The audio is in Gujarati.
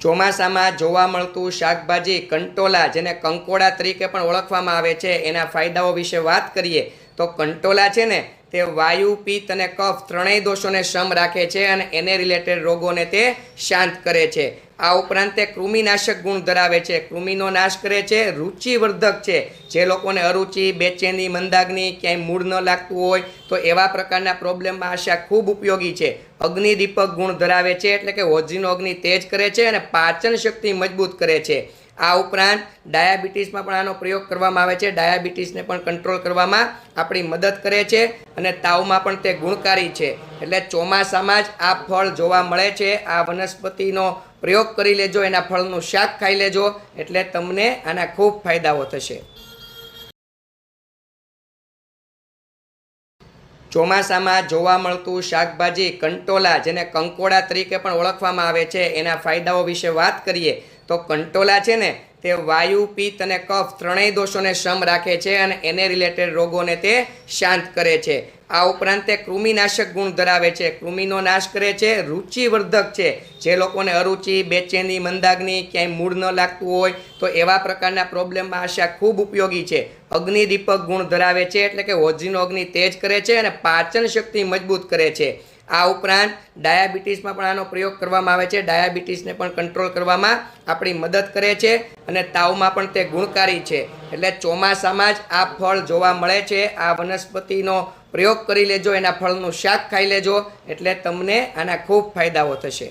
ચોમાસામાં જોવા મળતું શાકભાજી, કંટોલા જેને કંકોડા તરીકે પણ ઓળખવામાં આવે છે, એના ફાયદાઓ વિશે વાત કરીએ તો કંટોલા છે ને તે વાયુ, પિત્ત અને કફ ત્રણેય દોષોને સમ રાખે છે અને એને રિલેટેડ રોગોને તે શાંત કરે છે. આ ઉપરાંત તે કૃમિનાશક ગુણ ધરાવે છે. કૃમિનો નાશ કરે છે, રુચિવર્ધક છે. જે લોકોને અરુચિ, બેચેની, મંદાગ્નિ, ક્યાંય મૂળ ન લાગતું હોય તો એવા પ્રકારના પ્રોબ્લેમમાં આશા ખૂબ ઉપયોગી છે. અગ્નિદીપક ગુણ ધરાવે છે એટલે કે હોજીનો અગ્નિ તેજ કરે છે અને પાચન શક્તિ મજબૂત કરે છે. આ ઉપરાંત ડાયાબિટીસમાં પણ આનો પ્રયોગ કરવામાં આવે છે. ડાયાબિટીસને પણ કંટ્રોલ કરવામાં આપણી મદદ કરે છે અને તાવમાં પણ તે ગુણકારી છે. એટલે ચોમાસામાં જ આ ફળ જોવા મળે છે. આ વનસ્પતિનો પ્રયોગ કરી લેજો, એના ફળનું શાક ખાઈ લેજો, એટલે તમને આના ખૂબ ફાયદાઓ થશે. ચોમાસામાં જોવા મળતું શાકભાજી કંટોલા, જેને કંકોડા તરીકે પણ ઓળખવામાં આવે છે, એના ફાયદાઓ વિશે વાત કરીએ. તો કંટોલા છે ને, તે વાયુ, પિત્ત અને કફ ત્રણેય દોષોને સમ રાખે છે અને એને રિલેટેડ રોગોને તે શાંત કરે છે. આ ઉપરાંત તે કૃમિનાશક ગુણ ધરાવે છે. કૃમિનો નાશ કરે છે, રુચિવર્ધક છે. જે લોકોને અરુચિ, બેચેની, મંદાગ્નિ, ક્યાંય મૂળ ન લાગતું હોય, તો એવા પ્રકારના પ્રોબ્લેમમાં આશા ખૂબ ઉપયોગી છે. અગ્નિદીપક ગુણ ધરાવે છે, એટલે કે હોજીનો અગ્નિ તેજ કરે છે અને પાચન શક્તિ મજબૂત કરે છે. આ ઉપરાંત ડાયાબિટીસમાં પણ આનો પ્રયોગ કરવામાં આવે છે. ડાયાબિટીસને પણ કંટ્રોલ કરવામાં આપણી મદદ કરે છે અને તાવમાં પણ તે ગુણકારી છે. એટલે ચોમાસામાં જ આ ફળ જોવા મળે છે. આ વનસ્પતિનો પ્રયોગ કરી લેજો, એના ફળનું શાક ખાઈ લેજો, એટલે તમને આના ખૂબ ફાયદાઓ થશે.